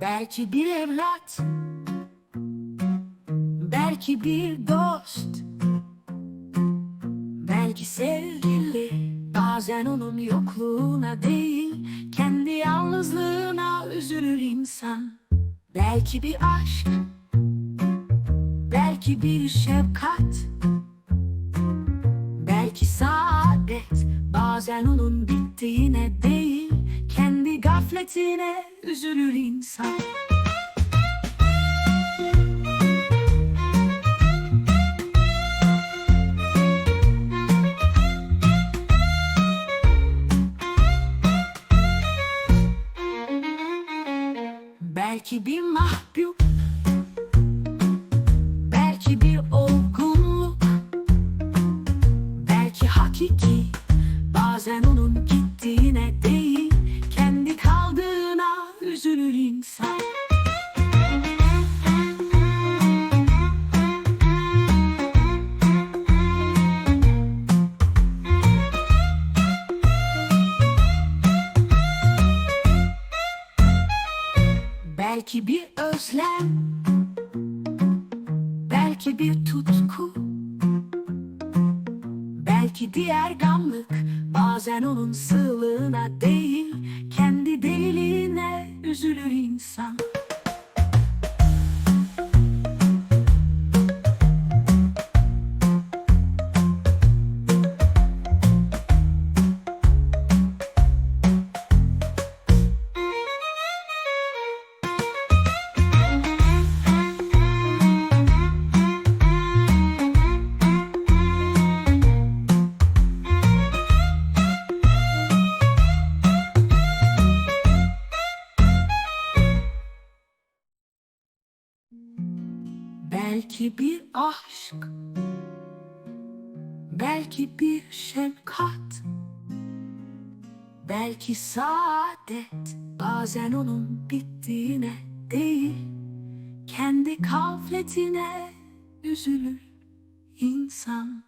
Belki bir evlat Belki bir dost Belki sevgili. Bazen onun yokluğuna değil Kendi yalnızlığına üzülür insan. Belki bir aşk Belki bir şefkat Belki saadet. Bazen onun bittiğine değil gafletine üzülür insan. Belki bir mahbub Belki bir olgunluk Belki hakiki Bazen onun gittiğine değil Belki bir özlem Belki bir tutku Belki diğer gamlık Bazen onun sığlığına değil Kendi deliliğine üzülür insan Belki bir aşk Belki bir şefkat Belki saadet Bazen onun bittiğine değil Kendi gafletine üzülür insan